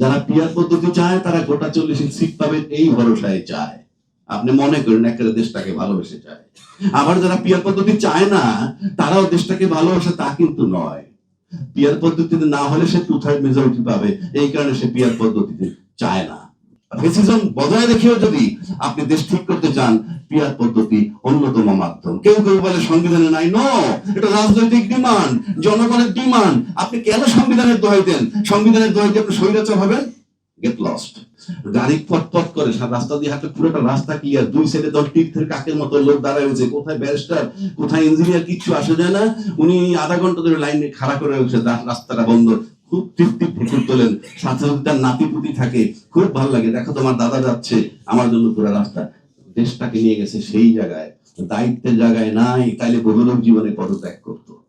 যারা পিয়ার পদ্ধতি চায়, তারা গোটা চল্লিশ সিট পাবেন এই ভরসায় চায়। আপনি মনে করেন একেবারে দেশটাকে ভালোবেসে চায়। আবার যারা পিয়ার পদ্ধতি চায় না, তারাও দেশটাকে ভালোবাসে, তা কিন্তু নয়। পিয়ার পদ্ধতিতে না হলে সে টু থার্ড মেজরিটি পাবে? এই কারণে সে পিয়ার পদ্ধতিতে চায় না। ফেসিজম বজায় রেখেও যদি আপনি দেশ ঠিক করতে চান পিয়ার পদ্ধতি, অন্যতম মাধ্যম। কেউ কেউ বলে সংবিধানে নাই। ন এটা রাজনৈতিক ডিমান্ড জনগণের ডিমান্ড আপনি কেন সংবিধানের দোহাই দেন? সংবিধানের দোহাই দিয়ে আপনি স্বৈরাচার হবেন গেট লস্ট গাড়ি পথ করে রাস্তা দিয়ে হাঁটলে পুরোটা রাস্তা কি আর দুই সাইডে দশ তীর্থের কাকের মতো লোক দাঁড়ায় রয়েছে কোথায় ব্যারিস্টার কোথায় ইঞ্জিনিয়ার কিচ্ছু আসে যায় না। উনি আধা ঘণ্টা ধরে লাইনে খাড়া করে রয়েছে রাস্তাটা বন্ধ। খুব তৃপ্তি ফুকুর তোলেন। সাথে তার নাতি পুতি থাকে। খুব ভালো লাগে। দেখো তোমার দাদা যাচ্ছে। আমার জন্য পুরো রাস্তা। দেশটাকে নিয়ে গেছে সেই জায়গায়, দায়িত্বের জায়গায় নাই, তাইলে বহু লোক জীবনে পদত্যাগ করতো।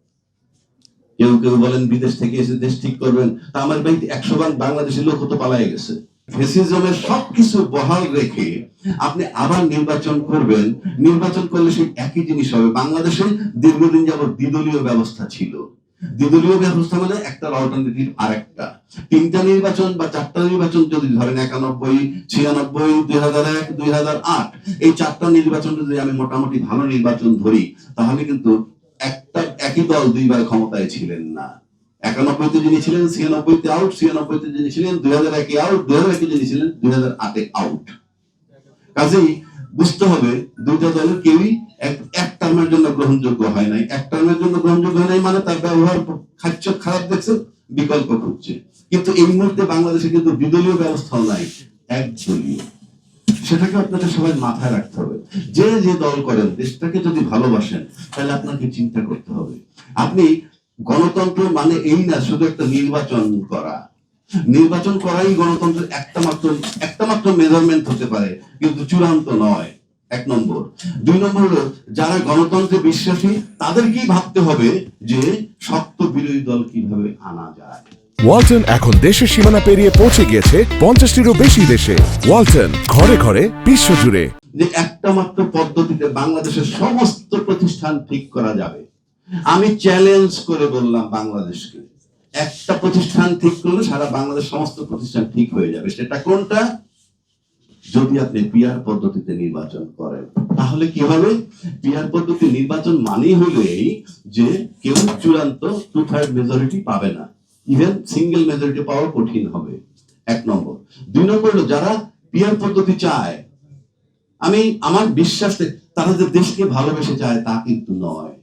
কেউ কেউ বলেন, বিদেশ থেকে এসে দেশ ঠিক করবেন। তা আমার ভাই একশো বার বাংলাদেশের লোক তো পালায় গেছে। ফেসিজমের সবকিছু বহাল রেখে আপনি আবার নির্বাচন করবেন। নির্বাচন করলে সেই একই জিনিস হবে। বাংলাদেশে দীর্ঘদিন যাবত দ্বিদলীয় ব্যবস্থা ছিল। দ্বিদলীয় ব্যবস্থা মানে একটা অল্টারনেটিভ আরেকটা। তিনটা নির্বাচন বা চারটা নির্বাচন যদি ধরেন একানব্বই, ছিয়ানব্বই, দুই হাজার এক, দুই হাজার আট, এই চারটা নির্বাচন যদি আমি মোটামুটি ভালো নির্বাচন ধরি, তাহলে কিন্তু একটা একই দল দুইবার ক্ষমতায় ছিলেন না। একানব্বইতে যিনি ছিলেন, ছিয়ানব্বইতে আউট ছিয়ানব্বইতে যিনি ছিলেন, দুই হাজার একে আউট দুই হাজার একে যিনি ছিলেন, দুই হাজার আটে আউট কাজেই বুঝতে হবে, দুইটা দলের কেউই এক টার্মের জন্য গ্রহণযোগ্য হয় নাই। এক টার্মের জন্য গ্রহণযোগ্য হয় নাই মানে তার ব্যবহার খাচ্ছ খারাপ দেখছে বিকল্প খুঁজছে। কিন্তু এই মুহূর্তে বাংলাদেশে কিন্তু বিদলীয় ব্যবস্থা নাই, একদলীয়। সেটাকে আপনাকে সবাই মাথায় রাখতে হবে। যে যে দল করেন, দেশটাকে যদি ভালোবাসেন, তাহলে আপনাকে চিন্তা করতে হবে। আপনি গণতন্ত্র মানে এই না শুধু একটা নির্বাচন করা। নির্বাচন করাই গণতন্ত্রের একটা মাত্র একটা মাত্র মেজারমেন্ট হতে পারে, কিন্তু চূড়ান্ত নয়। এক নম্বর। দুই নম্বর হলো যারা গণতন্ত্রে বিশ্বাসী তাদেরকেই ভাবতে হবে যে শক্ত বিরোধী দল কীভাবে আনা যায়। ওয়ালটন এখন দেশের সীমানা পেরিয়ে পৌঁছে গিয়েছে পঞ্চাশটিরও বেশি দেশে। ওয়ালটন ঘরে ঘরে বিশ্বজুড়ে যে একটা মাত্র পদ্ধতিতে বাংলাদেশের সমস্ত প্রতিষ্ঠান ঠিক করা যাবে। আমি চ্যালেঞ্জ করে বললাম বাংলাদেশকে একটা প্রতিষ্ঠান ঠিক করলে সারা বাংলাদেশ সমস্ত প্রতিষ্ঠান ঠিক হয়ে যাবে। সেটা কোনটা? যদি আপনি পিয়ার পদ্ধতিতে নির্বাচন করেন, তাহলে কি হবে? পিয়ার পদ্ধতি নির্বাচন মানেই হলেই যে কেউ চূড়ান্ত টু থার্ড মেজরিটি পাবে না। ইভেন সিঙ্গেল মেজরিটি পাওয়া কঠিন হবে। এক নম্বর। দুই নম্বর হলো যারা পিয়ার পদ্ধতি চায়, আমি আমার বিশ্বাস তারা যে দেশকে ভালোবেসে চায় তা কিন্তু নয়।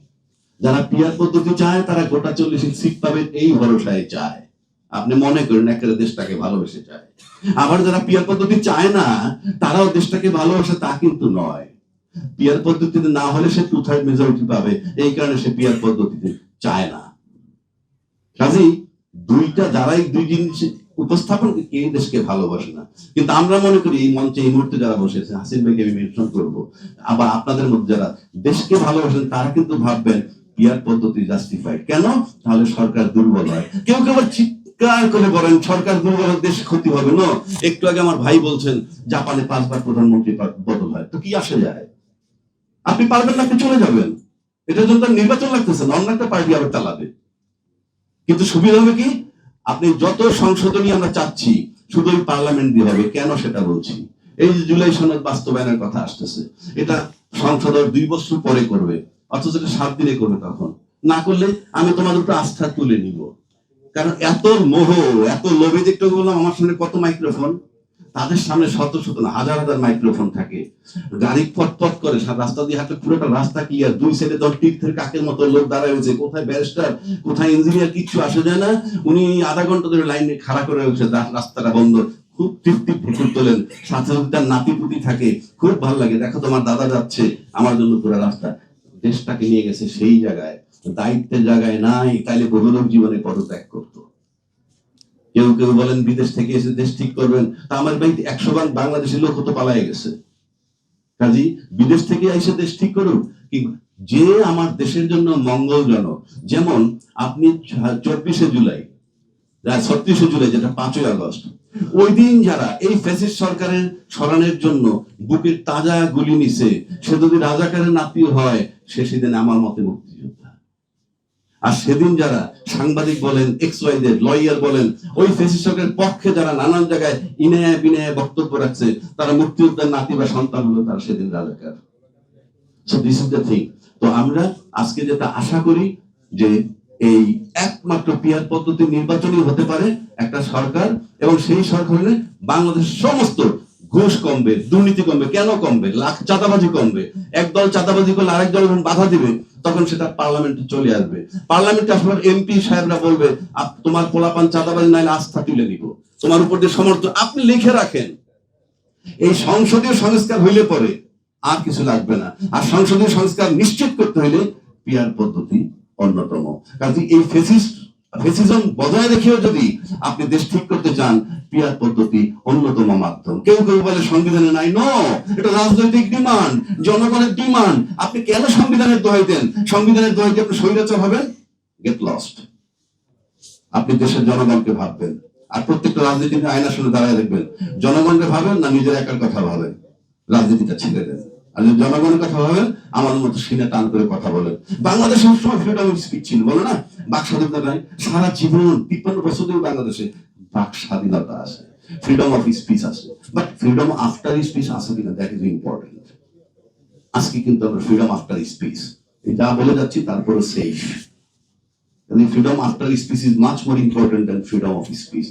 যারা পিয়ার পদ্ধতি চায়, তারা গোটা চল্লিশ সিট পাবেন এই ভরসায় চায়। আপনি মনে করেন একেবারে দেশটাকে ভালোবেসে চায়। আবার যারা পিয়ার পদ্ধতি চায় না, তারাও দেশটাকে ভালোবাসে, তা কিন্তু নয়। পিয়ার পদ্ধতিতে না হলে সে টু থার্ড মেজরিটি পাবে? এই কারণে সে পিয়ার পদ্ধতিতে চায় না। কাজেই দুইটা, যারাই দুই জিনিস উপস্থাপন কেউ দেশকে ভালোবাসে না। কিন্তু আমরা মনে করি, এই মঞ্চে এই মুহূর্তে যারা বসেছে হাসিন ভাইকে আমি মেনশন করব। আবার আপনাদের মধ্যে যারা দেশকে ভালোবাসেন, তারা কিন্তু ভাববেন, পিয়ার পদ্ধতি জাস্টিফাইড কেন? তাহলে সরকার দুর্বল হয়। কেউ কেউ আবার করে সরকার হলে ক্ষতি হবে, না? একটু আগে আমার ভাই বলছেন, জাপানে পাঁচবার প্রধানমন্ত্রী বদল হয়। তো কি আসে যায়? আপনি পারবেন না চলে যাবেন। জন্য তার নির্বাচন লাগতেছে না, অন্য একটা পার্টি আবার চালাবে। কিন্তু সুবিধা হবে কি? আপনি যত সংশোধনী আমরা চাচ্ছি শুধু ওই পার্লামেন্ট দিয়ে হবে, কেন সেটা বলছি? এই যে জুলাই সনদ বাস্তবায়নের কথা আসতেছে, এটা সংসদ দুই বছর পরে করবে, অথচ এটা সাত দিনে করবে তখন। না করলে আমি তোমাদের উপর আস্থা তুলে নিব। কারণ এত মোহ, এত লোভে দেখতে বললাম, আমার সামনে কত মাইক্রোফোন তাদের সামনে শত শত না, হাজার হাজার মাইক্রোফোন থাকে। গাড়ি পথ করে রাস্তা দিয়ে হাঁটলে পুরোটা রাস্তা কি আর দুই সাইডে দশ তীর্থের কাকের মতো লোক দাঁড়ায় রয়েছে কোথায় ব্যারিস্টার কোথায় ইঞ্জিনিয়ার কিচ্ছু আসে যায় না। উনি আধা ঘণ্টা ধরে লাইনে খাড়া করে রয়েছে রা- রাস্তাটা বন্ধ। খুব তৃপ্তি ফুকুর তোলেন। সাথে তার নাতি পুতি থাকে। খুব ভালো লাগে। দেখো তোমার দাদা যাচ্ছে। আমার জন্য পুরো রাস্তা। দেশটাকে নিয়ে গেছে সেই জায়গায়। দায়িত্বের জায়গায় নাই, তাইলে বহু লোক জীবনে পদত্যাগ করতো। কেউ কেউ বলেন, বিদেশ থেকে এসে দেশ ঠিক করবেন। তা আমার ভাই একশো বার বাংলাদেশের লোক তো পালায় গেছে। কাজী, বিদেশ থেকে এসে দেশ ঠিক করুন কি যে আমার দেশের জন্য মঙ্গলজনক। যেমন আপনি চব্বিশে জুলাই ছত্রিশে জুলাই, যেটা পাঁচই আগস্ট, ওই দিন যারা এই ফ্যাসিস্ট সরকারের সরানোর জন্য বুকের তাজা গুলি নিছে, সে যদি রাজাকারের নাতি হয়, সে সেদিন আমার মতে মুক্তিযোদ্ধা আর সেদিন যারা সাংবাদিক বলেন এক্স লয়ার বলেন, ওই ফেসিসকের পক্ষে যারা নানান জায়গায় ইনায় বিনয়ে বক্তব্য রাখছে, তারা মুক্তিযোদ্ধার নাতি বা সন্তান হলো তারা সেদিন রাজাকার। তো আমরা আজকে যেটা আশা করি যে এই একমাত্র পিয়ার পদ্ধতি নির্বাচনই হতে পারে একটা সরকার, এবং সেই সরকার হলে বাংলাদেশের সমস্ত ঘুষ কমবে, দুর্নীতি কমবে, কেন কমবে? লাখ চাঁদাবাজি কমবে। একদল চাঁদাবাজি করলে আরেক দল যখন বাধা দিবে, তখন সেটা পার্লামেন্টে চলে আসবে। পার্লামেন্টে আসলে এমপি সাহেবরা বলবে তোমার পোলাপান চাঁদাবাজি নাইলে আস্থা তুলে দিব তোমার উপর দিয়ে সমর্থন, আপনি লিখে রাখেন। এই সংসদীয় সংস্কার হইলে পরে আর কিছু লাগবে না। আর সংসদীয় সংস্কার নিশ্চিত করতে হইলে পিয়ার পদ্ধতি অন্যতম। কাজে এই ফেসিস্ট ফেসিজম বজায় রেখেও যদি আপনি দেশ ঠিক করতে চান, পিয়ার পদ্ধতি অন্যতম মাধ্যম। কেউ কেউ বলে সংবিধানে নাই। নো এটা রাজনৈতিক ডিমান্ড, জনগণের ডিমান্ড। আপনি কেন সংবিধানের দোহাই দেন? সংবিধানের দোহাই দিয়ে আপনি স্বৈরাচার হবেন? গেট লস্ট আপনি দেশের জনগণকে ভাববেন। আর প্রত্যেকটা রাজনীতির আয়না শুনে দাঁড়ায় দেখবেন, জনগণকে ভাবেন না নিজের একার কথা ভাবেন। রাজনীতিটা ছেড়ে দেন। জনগণের কথা ভাবেন আমার মতো সিনে টান করে কথা বলেন। বাংলাদেশে সবসময় ফ্রিডম অফ স্পিচ ছিল বলে না? বাক স্বাধীনতা নাই। সারা জীবন তিপ্পান্ন বছর ধরে বাংলাদেশে বাক স্বাধীনতা আছে। ফ্রিডম অফ স্পিচ আছে। বাট ফ্রিডম আফটার স্পিচ আছে কিনা দ্যাট ইজ ইম্পর্টেন্ট আজকে কিন্তু আমরা ফ্রিডম আফটার স্পিচ যা বলে যাচ্ছি তারপরে safe freedom after speech is much more important than freedom of speech